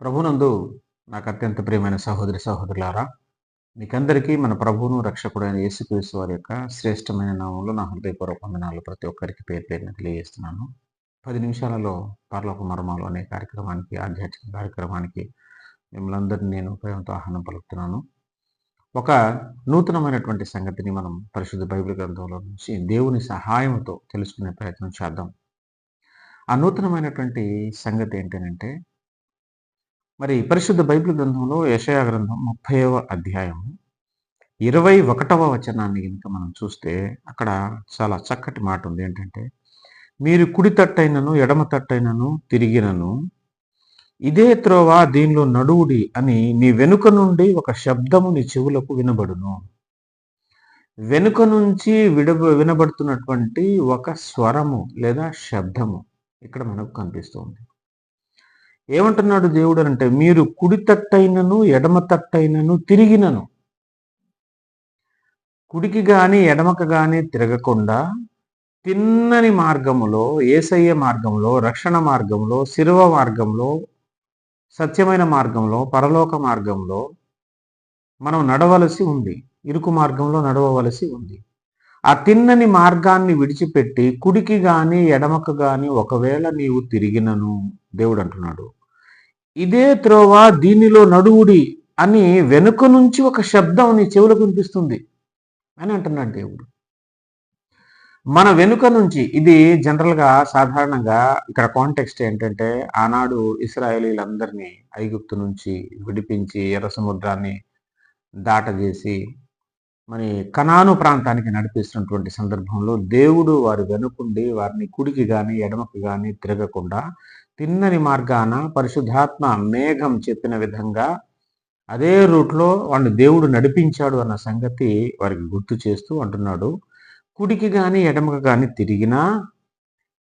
ప్రభునందు నాకు అత్యంత ప్రియమైన సహోదరి సహోదరులారా మీకందరికీ మన ప్రభువును రక్షకుడైన యేసుక్రీస్తు వారి యొక్క శ్రేష్టమైన నామంలో నా హృదయపూర్వక వందనాలు. ప్రతి ఒక్కరికి పేరు పేరున తెలియజేస్తున్నాను. పది నిమిషాలలో పర్లోక మర్మాలు అనే కార్యక్రమానికి ఆధ్యాత్మిక కార్యక్రమానికి మిమ్మల్ని అందరినీ నేను ప్రేమతో ఆహ్వానం పలుకుతున్నాను. ఒక నూతనమైనటువంటి సంగతిని మనం పరిశుద్ధ బైబిల్ గ్రంథంలో నుంచి దేవుని సహాయంతో తెలుసుకునే ప్రయత్నం చేద్దాం. ఆ నూతనమైనటువంటి సంగతి ఏంటంటే మరి పరిశుద్ధ బైబిల్ గ్రంథంలో యషయా గ్రంథం ముప్పైవ అధ్యాయం ఇరవై ఒకటవ వచనాన్ని కనుక మనం చూస్తే అక్కడ చాలా చక్కటి మాట ఉంది. ఏంటంటే మీరు కుడి తట్టైనను ఎడమ తట్టైనను తిరిగినను ఇదే త్రోవ దీనిలో నడువుడి అని నీ వెనుక నుండి ఒక శబ్దము నీ చెవులకు వినబడును. వెనుక నుంచి విడబ వినబడుతున్నటువంటి ఒక స్వరము లేదా శబ్దము ఇక్కడ మనకు కనిపిస్తుంది. ఏమంటున్నాడు దేవుడు అంటే మీరు కుడి తట్టైనను ఎడమ తట్టైనను తిరిగినను. కుడికి గాని ఎడమకు గాని తిరగకుండా తిన్నని మార్గములో ఏసయ్య మార్గంలో రక్షణ మార్గంలో శిలువ మార్గంలో సత్యమైన మార్గంలో పరలోక మార్గంలో మనం నడవలసి ఉంది. ఇరుకు మార్గంలో నడవవలసి ఉంది. ఆ తిన్నని మార్గాన్ని విడిచిపెట్టి కుడికి గాని ఎడమకు గాని ఒకవేళ నీవు తిరిగినను దేవుడు అంటున్నాడు. ఇదే త్రోవ దీనిలో నడువుడి అని వెనుక నుంచి ఒక శబ్దం నీ చెవులకు వినిపిస్తుంది అని అంటున్నాడు దేవుడు. మన వెనుక నుంచి ఇది జనరల్గా సాధారణంగా ఇక్కడ కాంటెక్స్ట్ ఏంటంటే ఆనాడు ఇస్రాయేలీలందరినీ ఐగుప్తు నుంచి విడిపించి ఎర్ర సముద్రాన్ని దాటజేసి మరి కనాను ప్రాంతానికి నడిపిస్తున్నటువంటి సందర్భంలో దేవుడు వారి వెనుకుండి వారిని కుడికి కానీ ఎడమకి కానీ తిరగకుండా తిన్నని మార్గాన పరిశుద్ధాత్మ మేఘం చెప్పిన విధంగా అదే రూట్లో వాడిని దేవుడు నడిపించాడు అన్న సంగతి వారికి గుర్తు చేస్తూ అంటున్నాడు. కుడికి కానీ ఎడమకి కానీ తిరిగినా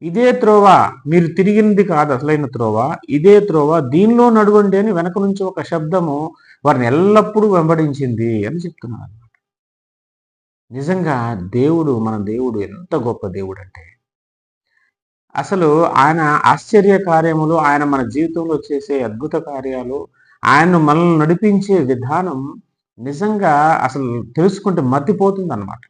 ఇదే త్రోవ మీరు తిరిగినది కాదు అసలైన త్రోవ ఇదే త్రోవ దీనిలో నడవండి అని వెనక నుంచి ఒక శబ్దము వారిని ఎల్లప్పుడూ వెంబడించింది అని చెప్తున్నారు. నిజంగా దేవుడు మన దేవుడు ఎంత గొప్ప దేవుడు అంటే అసలు ఆయన ఆశ్చర్య కార్యములు ఆయన మన జీవితంలో చేసే అద్భుత కార్యాలు ఆయన్ను మనల్ని నడిపించే విధానం నిజంగా అసలు తెలుసుకుంటే మర్తిపోతుంది అనమాట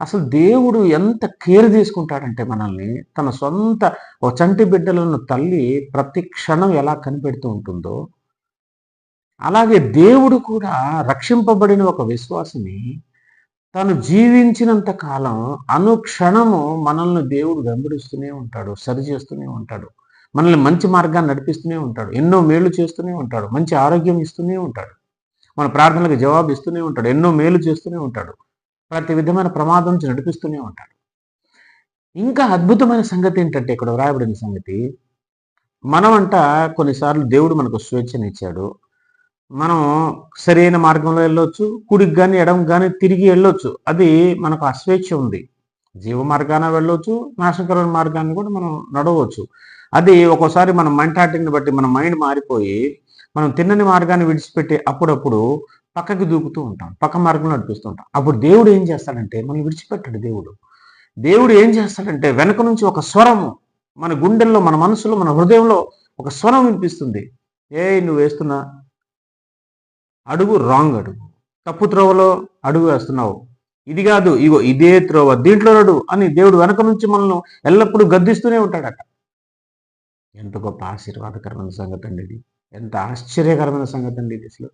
అసలు దేవుడు ఎంత కేర్ తీసుకుంటాడంటే మనల్ని తన సొంత ఓ చంటి బిడ్డలను తల్లి ప్రతి క్షణం ఎలా కనిపెడుతూ ఉంటుందో అలాగే దేవుడు కూడా రక్షింపబడిన ఒక విశ్వాసిని తను జీవించినంత కాలం అనుక్షణము మనల్ని దేవుడు వెంబడిస్తూనే ఉంటాడు సరి చేస్తూనే ఉంటాడు. మనల్ని మంచి మార్గాన్ని నడిపిస్తూనే ఉంటాడు. ఎన్నో మేలు చేస్తూనే ఉంటాడు. మంచి ఆరోగ్యం ఇస్తూనే ఉంటాడు. మన ప్రార్థనలకు జవాబు ఇస్తూనే ఉంటాడు. ఎన్నో మేలు చేస్తూనే ఉంటాడు. ప్రతి విధమైన ప్రమాదం నుంచి నడిపిస్తూనే ఉంటాడు. ఇంకా అద్భుతమైన సంగతి ఏంటంటే ఇక్కడ వ్రాయబడిన సంగతి మనమంట కొన్నిసార్లు దేవుడు మనకు స్వేచ్ఛనిచ్చాడు. మనం సరైన మార్గంలో వెళ్ళొచ్చు కుడికి కానీ ఎడం కానీ తిరిగి వెళ్ళొచ్చు. అది మనకు అస్వేచ్ఛ ఉంది. జీవ మార్గాన వెళ్ళొచ్చు నాశకరమైన మార్గాన్ని కూడా మనం నడవచ్చు. అది ఒక్కోసారి మన మెంటాలిటీని బట్టి మన మైండ్ మారిపోయి మనం తిన్నని మార్గాన్ని విడిచిపెట్టి అప్పుడప్పుడు పక్కకి దూకుతూ ఉంటాం పక్క మార్గంలో నడిపిస్తూ ఉంటాం. అప్పుడు దేవుడు ఏం చేస్తాడంటే మనం విడిచిపెట్టాడు దేవుడు. దేవుడు ఏం చేస్తాడంటే వెనక నుంచి ఒక స్వరము మన గుండెల్లో మన మనసులో మన హృదయంలో ఒక స్వరం వినిపిస్తుంది. ఏ నువ్వు వేస్తున్నా అడుగు రాంగ్ అడుగు. తప్పు త్రోవలో అడుగు వేస్తున్నావు. ఇది కాదు ఇగో ఇదే త్రోవ దీంట్లో నడు అని దేవుడు వెనక నుంచి మనల్ని ఎల్లప్పుడూ గద్దిస్తూనే ఉంటాడట. ఎంత గొప్ప ఆశీర్వాదకరమైన సంగతి అండి ఇది. ఎంత ఆశ్చర్యకరమైన సంగతి అండి ఇది అసలు.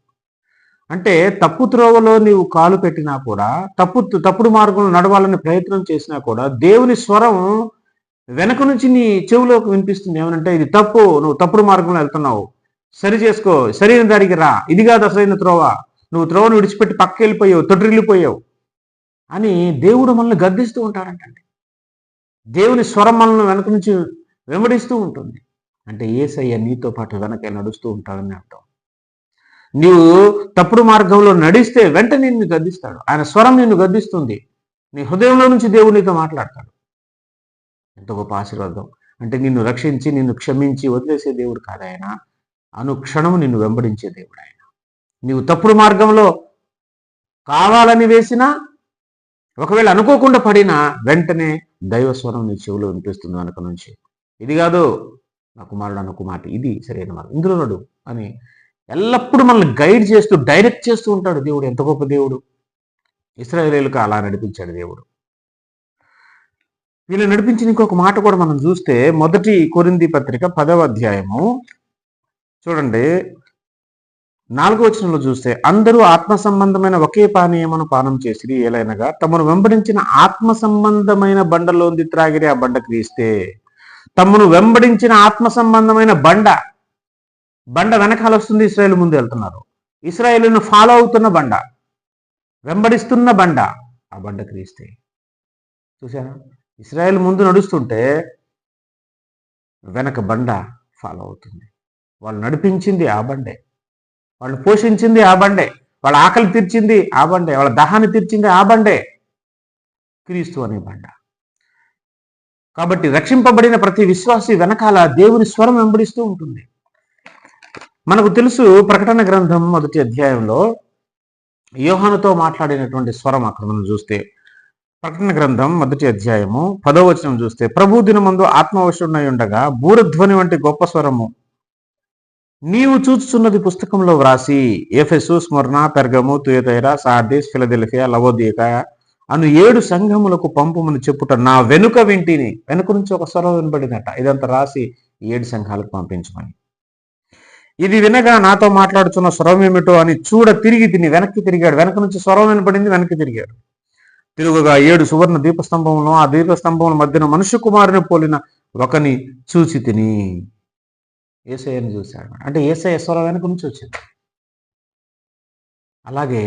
అంటే తప్పు త్రోవలో నీవు కాలు పెట్టినా కూడా తప్పు తప్పుడు మార్గంలో నడవాలని ప్రయత్నం చేసినా కూడా దేవుని స్వరం వెనక నుంచి నీ చెవులోకి వినిపిస్తుంది. ఏమనంటే ఇది తప్పు నువ్వు తప్పుడు మార్గంలో వెళ్తున్నావు. సరి చేసుకో సరైన దారికి రా. ఇది కాదు అసలైన త్రోవ. నువ్వు త్రోవను విడిచిపెట్టి పక్క వెళ్ళిపోయావు తొట్టిల్లిపోయావు అని దేవుడు మనల్ని గద్దిస్తూ ఉంటాడంటండి దేవుని స్వరం మనల్ని వెనక నుంచి వెంబడిస్తూ ఉంటుంది. అంటే ఏసయ్య నీతో పాటు వెనక నడుస్తూ ఉంటాడని అర్థం. నీవు తప్పుడు మార్గంలో నడిస్తే వెంటనే నిన్ను గద్దిస్తాడు. ఆయన స్వరం నిన్ను గద్దిస్తుంది. నీ హృదయంలో నుంచి దేవుడు నీతో మాట్లాడతాడు. ఎంత గొప్ప ఆశీర్వాదం. అంటే నిన్ను రక్షించి నిన్ను క్షమించి వదిలేసే దేవుడు కాదు అనుక్షణము నిన్ను వెంబడించే దేవుడు ఆయన నీవు తప్పుడు మార్గంలో కావాలని వేసినా ఒకవేళ అనుకోకుండా పడినా వెంటనే దైవస్వరం నీ చెవులో వినిపిస్తుంది వెనక నుంచి. ఇది కాదు నా కుమారుడు అనుకు మాట ఇది సరైన మార్గం. ఇందులో నడు అని ఎల్లప్పుడూ మనల్ని గైడ్ చేస్తూ డైరెక్ట్ చేస్తూ ఉంటాడు దేవుడు. ఎంత గొప్ప దేవుడు. ఇస్రాయేలీలకు అలా నడిపించాడు దేవుడు. వీళ్ళు నడిపించిన ఇంకొక మాట కూడా మనం చూస్తే మొదటి కొరింది పత్రిక పదవ అధ్యాయము చూడండి నాలుగో వచనంలో చూస్తే అందరూ ఆత్మ సంబంధమైన ఒకే పానీయమును పానం చేసిరి ఏలైనగా తమను వెంబడించిన ఆత్మ సంబంధమైన బండలోంది త్రాగిరి ఆ బండ క్రీస్తే. తమను వెంబడించిన ఆత్మ సంబంధమైన బండ బండ వెనకాల వస్తుంది ఇస్రాయేల్ ముందు వెళ్తున్నారు. ఇస్రాయేల్ను ఫాలో అవుతున్న బండ వెంబడిస్తున్న బండ ఆ బండ క్రీస్తే. చూసారా ఇస్రాయేల్ ముందు నడుస్తుంటే వెనక బండ ఫాలో అవుతుంది. వాళ్ళు నడిపించింది ఆ బండే. వాళ్ళు పోషించింది ఆ బండే. వాళ్ళ ఆకలి తీర్చింది ఆ బండే. వాళ్ళ దహాన్ని తీర్చింది ఆ బండే. క్రీస్తు అనే బండ. కాబట్టి రక్షింపబడిన ప్రతి విశ్వాసి వెనకాల దేవుని స్వరం వెంబడిస్తూ ఉంటుంది. మనకు తెలుసు ప్రకటన గ్రంథం మొదటి అధ్యాయంలో యోహానుతో మాట్లాడినటువంటి స్వరం అక్కడ మనం చూస్తే ప్రకటన గ్రంథం మొదటి అధ్యాయము పదవచనం చూస్తే ప్రభు దినమందు ఆత్మవశుడై ఉండగా బూరధ్వని వంటి గొప్ప స్వరము నీవు చూచుచున్నది పుస్తకంలో వ్రాసి ఎఫెసు స్మరణ Pergamum Thyatira Sardis Philadelphia Laodicea అను ఏడు సంఘములకు పంపమని చెప్పుట నా వెనుక వింటిని. వెనుక నుంచి ఒక స్వరం వినబడిందట. ఇదంతా రాసి ఏడు సంఘాలకు పంపించమని. ఇది వినగా నాతో మాట్లాడుతున్న స్వరం ఏమిటో అని చూడ తిరిగి తిని వెనక్కి తిరిగాడు. వెనక నుంచి స్వరం వినపడింది వెనక్కి తిరిగాడు. తిరుగుగా ఏడు సువర్ణ దీపస్తంభంలో ఆ దీపస్తంభం మధ్యన మనుష్య కుమారుని పోలిన ఒకని చూచి తిని. ఏసఐని చూశాడు. అంటే ఏసఐ స్వరం వెనక నుంచి వచ్చింది. అలాగే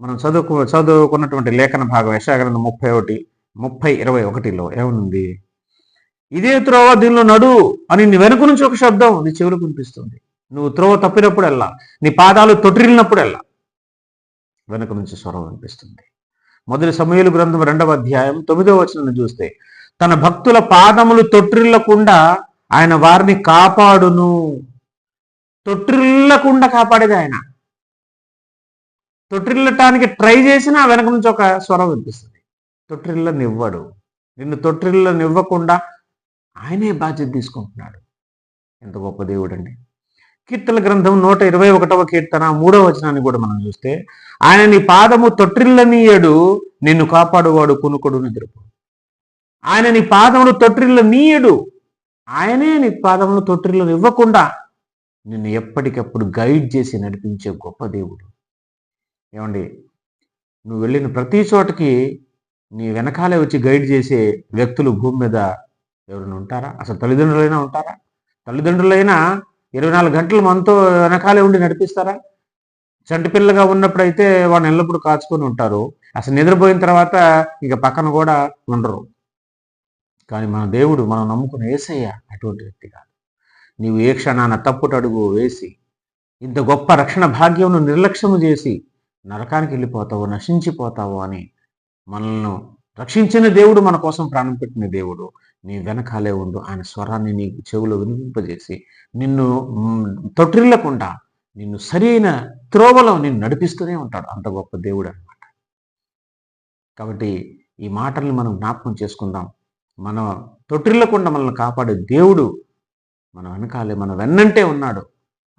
మనం చదువుకు చదువుకున్నటువంటి లేఖన భాగం యశాగ్రంథం ముప్పై ఒకటి ముప్పై ఇరవై ఒకటిలో ఏముంది? ఇదే త్రోవ దీనిలో నడు అని నీ వెనుక నుంచి ఒక శబ్దం నీ చెవులు వినిపిస్తుంది. నువ్వు త్రోవ తప్పినప్పుడల్లా నీ పాదాలు తొట్టిల్లినప్పుడల్లా వెనుక నుంచి స్వరం వినిపిస్తుంది. మొదటి సమయలు గ్రంథం రెండవ అధ్యాయం తొమ్మిదవ వచనం చూస్తే తన భక్తుల పాదములు తొట్టిల్లకుండా ఆయన వారిని కాపాడును. తొట్టిల్లకుండా కాపాడేది ఆయన. తొట్టిల్లటానికి ట్రై చేసినా వెనక నుంచి ఒక స్వరం వినిపిస్తుంది. తొట్టిల్లనివ్వడు. నిన్ను తొట్టిల్లనివ్వకుండా ఆయనే బాధ్యత తీసుకుంటున్నాడు. ఎంత గొప్ప దేవుడు అండి కీర్తన గ్రంథం నూట ఇరవై ఒకటవ కీర్తన మూడవ వచనాన్ని కూడా మనం చూస్తే ఆయన నీ పాదము తొట్టిల్లనీయడు నిన్ను కాపాడువాడు కొనుకొడు నిద్రపో ఆయన నీ పాదములు తొట్టిల్లనీయడు ఆయనే నీ పాదములు తొట్టిల్లను ఇవ్వకుండా నిన్ను ఎప్పటికప్పుడు గైడ్ చేసి నడిపించే గొప్ప దేవుడు. ఏమండి? నువ్వు వెళ్ళిన ప్రతి చోటకి నీ వెనకాలే వచ్చి గైడ్ చేసే వ్యక్తులు భూమి మీద ఎవరైనా ఉంటారా? అసలు తల్లిదండ్రులైనా ఉంటారా? తల్లిదండ్రులైనా ఇరవై నాలుగు గంటలు మనతో వెనకాలే ఉండి నడిపిస్తారా? చంటి పిల్లగా ఉన్నప్పుడైతే వాళ్ళని ఎల్లప్పుడూ కాచుకొని ఉంటారు. అసలు నిద్రపోయిన తర్వాత ఇక పక్కన కూడా ఉండరు. కానీ మన దేవుడు మనం నమ్ముకున్న ఏసయ్య అటువంటి వ్యక్తి కాదు. నీవు ఏ క్షణాన తప్పుటడుగు వేసి ఇంత గొప్ప రక్షణ భాగ్యమును నిర్లక్ష్యము చేసి నరకానికి వెళ్ళిపోతావు నశించిపోతావు అని మనల్ని రక్షించిన దేవుడు మన కోసం ప్రాణం పెట్టిన దేవుడు నీ వెనకాలే ఉండు. ఆయన స్వరాన్ని నీ చెవులో వినిపింపజేసి నిన్ను తొట్రిల్లకుండా తొట్టిల్లకుండా నిన్ను సరైన త్రోవలో నిన్ను నడిపిస్తూనే ఉంటాడు. అంత గొప్ప దేవుడు అనమాట కాబట్టి ఈ మాటల్ని మనం జ్ఞాపకం చేసుకుందాం. మన తొట్టిల్లకుండా మనల్ని కాపాడే దేవుడు మన వెనకాలే మన వెన్నంటే ఉన్నాడు.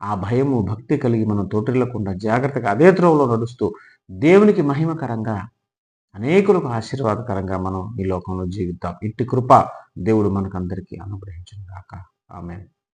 ఆ భయము భక్తి కలిగి మనం తోటిల్లకుండా జాగ్రత్తగా అదే త్రోవలో నడుస్తూ దేవునికి మహిమకరంగా అనేకులకు ఆశీర్వాదకరంగా మనం ఈ లోకంలో జీవిద్దాం. ఇట్టి కృప దేవుడు మనకందరికీ అనుగ్రహించిన కాక ఆమె